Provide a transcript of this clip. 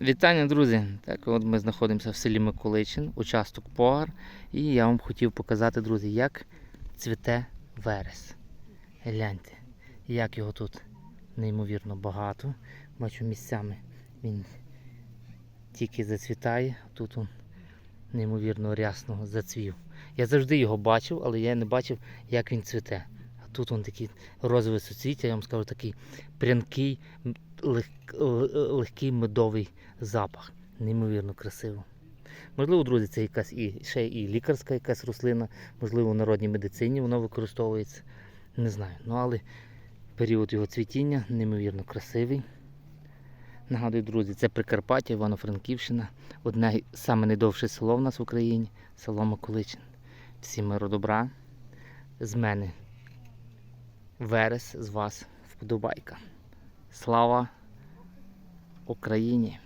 Вітання, друзі! Так, от ми знаходимося в селі Миколичин, участок Погар. І я вам хотів показати, друзі, як цвіте верес. Гляньте, як його тут неймовірно багато. Бачу місцями він тільки зацвітає, тут він неймовірно рясно зацвів. Я завжди його бачив, але я не бачив, як він цвіте. Тут він такий розовий суцвіття, я вам скажу, такий прянкий, лег- легкий медовий запах. Неймовірно красиво. Можливо, друзі, це якась і ще і лікарська якась рослина, можливо, в народній медицині воно використовується. Не знаю. Ну але період його цвітіння неймовірно красивий. Нагадую, друзі, це Прикарпаття, Івано-Франківщина. Одне саме найдовше село в нас в Україні село Миколичин. Всім миру добра. З мене Верес, з вас вподобайка. Слава Україні!